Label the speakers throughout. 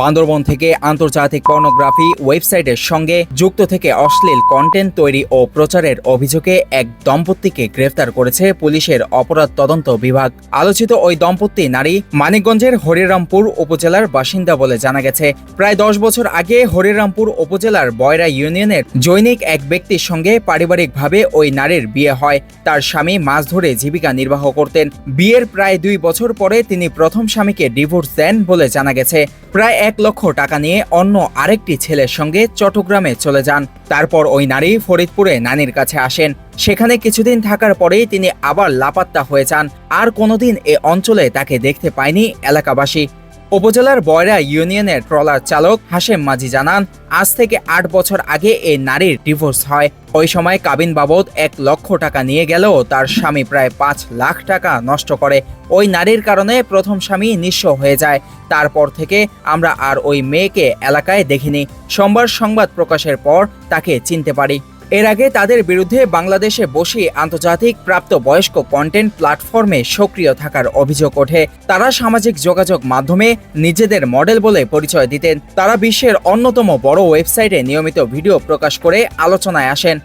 Speaker 1: বান্দরবন থেকে আন্তর্জাতিক পর্নোগ্রাফি ওয়েবসাইটের সঙ্গে যুক্ত থেকে অশ্লীল কন্টেন্ট তৈরি ও প্রচারের অভিযোগে এক দম্পতিকে গ্রেফতার করেছে পুলিশের অপরাধ তদন্ত বিভাগ। আলোচিত ওই দম্পতি নারী মানিকগঞ্জের হরিরামপুর উপজেলার বাসিন্দা বলে জানা গেছে। প্রায় দশ বছর আগে হরিরামপুর উপজেলার বয়রা ইউনিয়নের জৈনিক এক ব্যক্তির সঙ্গে পারিবারিকভাবে ওই নারীর বিয়ে হয়। তার স্বামী মাছ ধরে জীবিকা নির্বাহ করতেন। বিয়ের প্রায় দুই বছর পরে তিনি প্রথম স্বামীকে ডিভোর্স দেন বলে জানা গেছে। প্রায় এক লক্ষ টাকা নিয়ে অন্য আরেকটি ছেলের সঙ্গে চট্টগ্রামে চলে যান। তারপর ওই নারী ফরিদপুরে নানির কাছে আসেন। সেখানে কিছুদিন থাকার পরেই তিনি আবার লাপাত্তা হয়ে যান। আর কোনোদিন এ অঞ্চলে তাকে দেখতে পায়নি এলাকাবাসী। উপজেলার বয়রা ইউনিয়নের ট্রলার চালক হাশেম মাঝি জানান, আজ থেকে আট বছর আগে এই নারীর ডিভোর্স হয়। ওই সময় কাবিন বাবদ এক লক্ষ টাকা নিয়ে গেলেও তার স্বামী প্রায় পাঁচ লাখ টাকা নষ্ট করে। ওই নারীর কারণে প্রথম স্বামী নিঃস্ব হয়ে যায়। তারপর থেকে আমরা আর ওই মেয়েকে এলাকায় দেখিনি। সোমবার সংবাদ প্রকাশের পর তাকে চিনতে পারি। এর আগে তাদের বিরুদ্ধে বাংলাদেশে বসে আন্তর্জাতিক প্রাপ্তবয়স্ক কন্টেন্ট প্ল্যাটফর্মে সক্রিয় থাকার অভিযোগ ওঠে। তারা সামাজিক যোগাযোগ মাধ্যমে নিজেদের মডেল বলে পরিচয় দিতেন। তারা বিশ্বের অন্যতম বড় ওয়েবসাইটে নিয়মিত ভিডিও প্রকাশ করে আলোচনায় আসেন।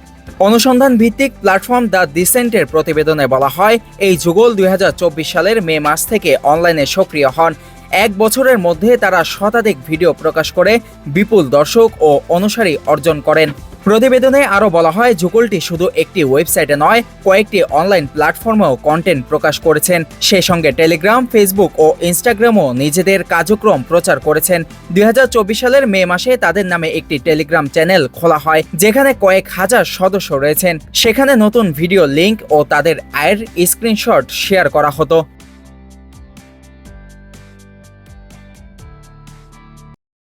Speaker 1: অনুসন্ধান ভিত্তিক প্ল্যাটফর্ম দ্য ডিসেন্টের প্রতিবেদনে বলা হয়, এই যুগল দুই হাজার চব্বিশ সালের মে মাস থেকে অনলাইনে সক্রিয় হন। এক বছরের মধ্যে তারা শতাধিক ভিডিও প্রকাশ করে, বিপুল দর্শক ও অনুসারী অর্জন করেন। প্রতিবেদনে আরও বলা হয়, যুগলটি শুধু একটি ওয়েবসাইটে নয়, কয়েকটি অনলাইন প্ল্যাটফর্মেও কন্টেন্ট প্রকাশ করেছেন। সেই সঙ্গে টেলিগ্রাম, ফেসবুক ও ইনস্টাগ্রামও নিজেদের কার্যক্রম প্রচার করেছেন। দুই হাজার চব্বিশ সালের মে মাসে তাদের নামে একটি টেলিগ্রাম চ্যানেল খোলা হয়, যেখানে কয়েক হাজার সদস্য রয়েছেন। সেখানে নতুন ভিডিও লিংক ও তাদের আয়ের স্ক্রিনশট শেয়ার করা হতো।